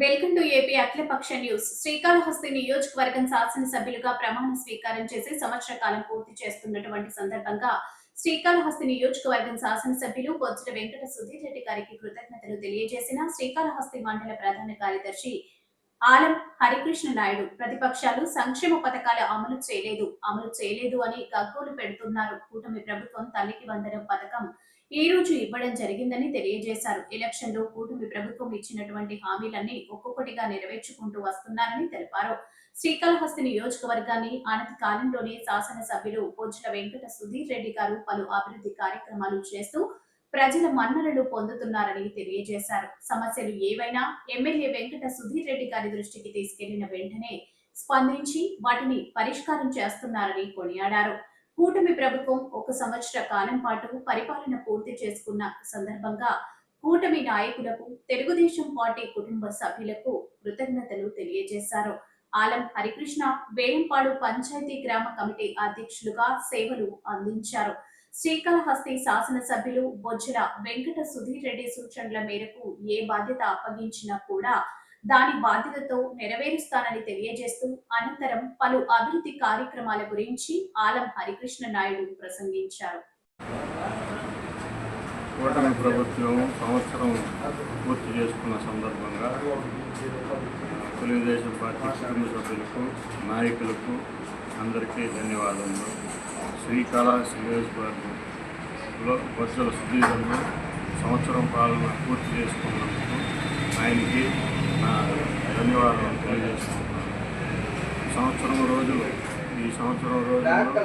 Welcome to AP అఖిలపక్ష news. Srikalahasti నియోజకవర్గం శాసనసభ్యులుగా ప్రమాణ స్వీకారం చేసి సంవత్సర కాలం పూర్తి చేస్తున్నటువంటి సందర్భంగా శ్రీకాళహస్తి నియోజకవర్గం శాసనసభ్యులు బొజ్జల వెంకట సుధీర్ రెడ్డి గారికి కృతజ్ఞతలు తెలియజేసిన శ్రీకాళహస్తి మండల ప్రధాన కార్యదర్శి ఆలం హరికృష్ణ నాయుడు ప్రతిపక్షాలు సంక్షేమ పథకాలు అమలు చేయలేదు. అమలు చేయలేదు అని గగ్గోలు పెడుతున్నారు. కూటమి ప్రభుత్వం తల్లికి వందనం పథకం ఈ రోజు ఇవ్వడం జరిగిందని తెలియజేశారు. ఎలక్షన్లో కూటమి ప్రభుత్వం ఇచ్చినటువంటి హామీలన్నీ ఒక్కొక్కటిగా నెరవేర్చుకుంటూ వస్తున్నారని తెలిపారు. శ్రీకాళహస్తి నియోజకవర్గాన్ని ఆనతి కాలంలోనే శాసనసభ్యులు పొజ్జల వెంకట సుధీర్ రెడ్డి గారు పలు అభివృద్ధి కార్యక్రమాలు చేస్తూ ప్రజల మన్ననలు పొందుతున్నారని తెలియజేశారు. సమస్యలు ఏవైనా ఎమ్మెల్యే వెంకట సుధీర్ రెడ్డి గారి దృష్టికి తీసుకెళ్ళిన వెంటనే స్పందించి వాటిని పరిష్కారం చేస్తున్నారని కొనియాడారు. కూటమి ప్రభుత్వం ఒక సంవత్సర కాలం పాటు పరిపాలన పూర్తి చేసుకున్న సందర్భంగా కూటమి నాయకులకు తెలుగుదేశం పార్టీ కుటుంబ సభ్యులకు కృతజ్ఞతలు తెలియజేశారు. ఆలం హరికృష్ణ వేలంపాడు పంచాయతీ గ్రామ కమిటీ అధ్యక్షులుగా సేవలు అందించారు. శ్రీకాళహస్తి శాసనసభ్యులు బొజ్జల వెంకట సుధీర్ రెడ్డి సూచనల మేరకు ఏ బాధ్యత అప్పగించినా కూడా దాని బాధ్యతతో నెరవేరుస్తానని తెలియజేస్తూ అనంతరం పలు అభివృద్ధి కార్యక్రమాల గురించి ఆలం హరికృష్ణ నాయుడు ప్రసంగించారు. కూటమి ప్రభుత్వం సంవత్సరం పూర్తి చేసుకున్న సందర్భంగా తెలుగుదేశం పార్టీ కుటుంబ సభ్యులకు నాయకులకు అందరికీ ధన్యవాదాలు శ్రీకాళహస్తి నియోజకవర్గంలో బొత్సల సుధీరను సంవత్సరం పాలన పూర్తి చేసుకున్నందుకు ఆయనకి నా ధన్యవాదాలు. తెలియజేసుకుంటున్నాను ఈ సంవత్సరం రోజులు ఈ సంవత్సరం రోజుల్లో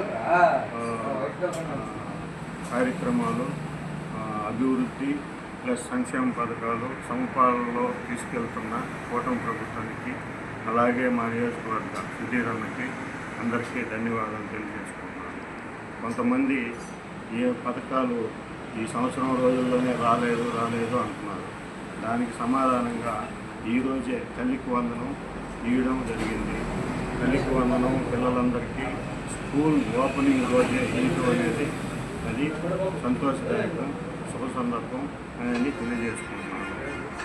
కార్యక్రమాలు అభివృద్ధి ప్లస్ సంక్షేమ పథకాలు సమపాలలో తీసుకెళ్తున్న కూటమి ప్రభుత్వానికి అలాగే మా నియోజకవర్గ సుధీరన్నకి అందరికీ ధన్యవాదాలు తెలియజేసుకుంటున్నాను. కొంతమంది ఏ పథకాలు ఈ సంవత్సరం రోజుల్లోనే రాలేదు రాలేదు అంటున్నారు. దానికి సమాధానంగా ఈరోజే తల్లికి వందనం ఇవ్వడం జరిగింది. తల్లికి వందనం పిల్లలందరికీ స్కూల్ ఓపెనింగ్ రోజే ఇవ్వడం అనేది అది సంతోషదాయకం శుభ సందర్భం అనేది తెలియజేసుకుంటున్నాను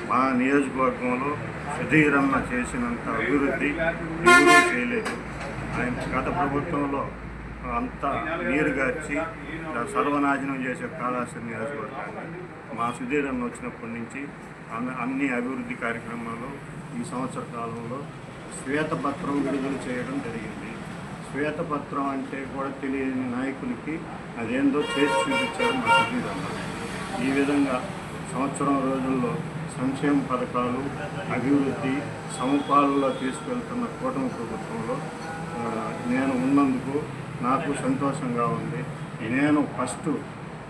మా నియోజకవర్గంలో సుధీరన్న చేసినంత అభివృద్ధి ఎవరూ చేయలేదు. ఆయన గత ప్రభుత్వంలో అంతా నీరు గార్చి సర్వనాశనం చేసే కాళాశ్రీ నియోజకవర్గాన్ని మా సుధీరన్న వచ్చినప్పటి నుంచి అన్ని అభివృద్ధి కార్యక్రమాలు ఈ సంవత్సర కాలంలో శ్వేతపత్రం విడుదల చేయడం జరిగింది. శ్వేతపత్రం అంటే కూడా తెలియని నాయకులకి అదేందో చేసి చూపించారు మా ఈ విధంగా సంవత్సరం రోజుల్లో సంక్షేమ పథకాలు అభివృద్ధి సమపాలలో తీసుకెళ్తున్న కూటమి ప్రభుత్వంలో నేను ఉన్నందుకు నాకు సంతోషంగా ఉంది. నేను ఫస్ట్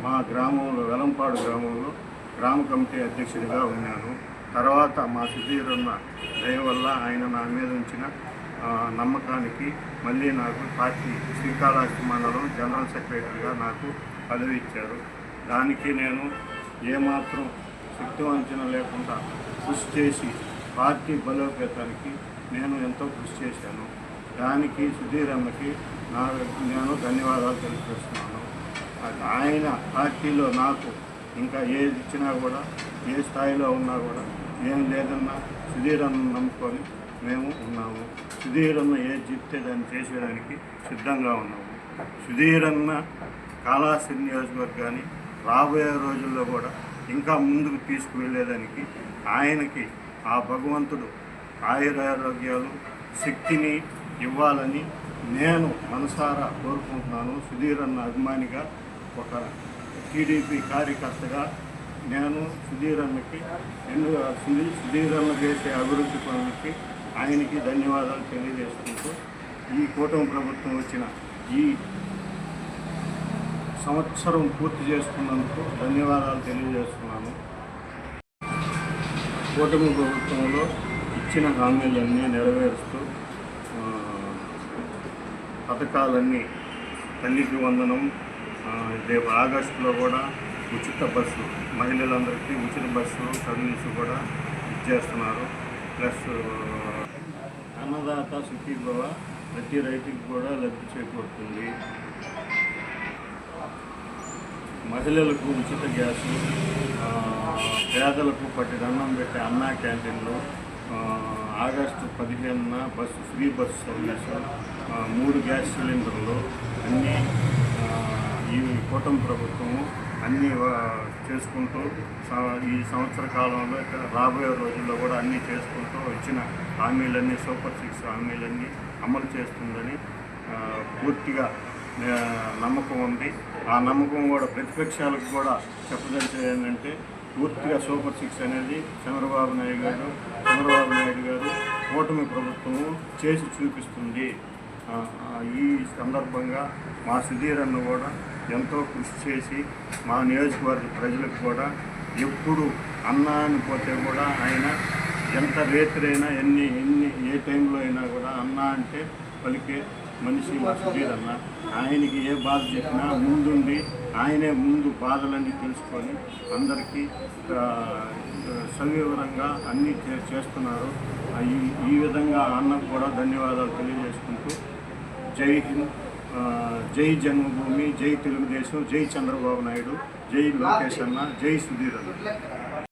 మా గ్రామంలో వెలంపాడు గ్రామంలో గ్రామ కమిటీ అధ్యక్షుడిగా ఉన్నాను. తర్వాత మా సుధీరన్న దయ వల్ల ఆయన నా మీద ఉంచిన నమ్మకానికి మళ్ళీ నాకు పార్టీ శ్రీకాళహస్తి మండలం జనరల్ సెక్రటరీగా నాకు పదవి ఇచ్చారు. దానికి నేను ఏమాత్రం శక్తివంచన లేకుండా కృషి చేసి పార్టీ బలోపేతానికి నేను ఎంతో కృషి చేశాను. దానికి సుధీర్ అమ్మకి నా నేను ధన్యవాదాలు తెలియజేస్తున్నాను. ఆయన పార్టీలో నాకు ఇంకా ఏది ఇచ్చినా కూడా ఏ స్థాయిలో ఉన్నా కూడా ఏం లేదన్నా సుధీరన్న నమ్ముకొని మేము ఉన్నాము. సుధీరన్న ఏది చెప్తే దాన్ని చేసేయడానికి సిద్ధంగా ఉన్నాము. సుధీరన్న అన్న కాళాశ్రీ నియోజకవర్గాన్ని రాబోయే రోజుల్లో కూడా ఇంకా ముందుకు తీసుకువెళ్ళేదానికి ఆయనకి ఆ భగవంతుడు ఆయురారోగ్యాలు శక్తిని ఇవ్వాలని నేను మనసారా కోరుకుంటున్నాను. సుధీర్ అన్న అభిమానిగా ఒక టీడీపీ కార్యకర్తగా నేను సుధీర్ అన్నకి సుధీర్ అన్న చేసే అభివృద్ధి పనులకి ఆయనకి ధన్యవాదాలు తెలియజేసుకుంటూ ఈ కూటమి ప్రభుత్వం వచ్చిన ఈ సంవత్సరం పూర్తి చేసుకున్నందుకు ధన్యవాదాలు తెలియజేస్తున్నాను. కూటమి ప్రభుత్వంలో ఇచ్చిన హామీలన్నీ నెరవేరుస్తూ పథకాలన్నీ తల్లికి వందనం రేపు ఆగస్టులో కూడా ఉచిత బస్సు మహిళలందరికీ ఉచిత బస్సు సర్వీసు కూడా ఇచ్చేస్తున్నారు. ప్లస్ అన్నదాత సుఖీభవ ప్రతి రైతుకి కూడా లబ్ధి చేకూరుతుంది. మహిళలకు ఉచిత గ్యాసు పేదలకు పట్టి అన్నం పెట్టే అన్నా క్యాంటీన్లు ఆగస్టు పదిహేనున బస్సు ఫ్రీ బస్సు సర్వీసు మూడు గ్యాస్ సిలిండర్లు అన్నీ ఈ కూటమి ప్రభుత్వము అన్నీ చేసుకుంటూ ఈ సంవత్సర కాలంలో రాబోయే రోజుల్లో కూడా అన్నీ చేసుకుంటూ వచ్చిన హామీలన్నీ సూపర్ సిక్స్ హామీలన్నీ అమలు చేస్తుందని పూర్తిగా నమ్మకం ఉంది. ఆ నమ్మకం కూడా ప్రతిపక్షాలకు కూడా చెప్పదలిచేది ఏంటంటే పూర్తిగా సూపర్ సిక్స్ అనేది చంద్రబాబు నాయుడు గారు చంద్రబాబు నాయుడు గారు కూటమి ప్రభుత్వము చేసి చూపిస్తుంది. ఈ సందర్భంగా మా సుధీర్ అన్న కూడా ఎంతో కృషి చేసి మా నియోజకవర్గ ప్రజలకు కూడా ఎప్పుడు అన్నా అని పోతే కూడా ఆయన ఎంత రేత్రైనా ఎన్ని ఎన్ని ఏ టైంలో అయినా కూడా అన్న అంటే పలికే మనిషి మా సుధీర్ అన్న. ఆయనకి ఏ బాధ చెప్పినా ముందుండి ఆయనే ముందు బాధలన్నీ తెలుసుకొని అందరికీ సవివరంగా అన్నీ చే- చేస్తున్నారు. ఈ ఈ విధంగా అన్నకు కూడా ధన్యవాదాలు తెలియజేసుకుంటూ జై హింద్. జై జన్మభూమి జై తెలుగుదేశం జై చంద్రబాబు నాయుడు జై లోకేష్ అన్న జై సుధీర్ అన్న.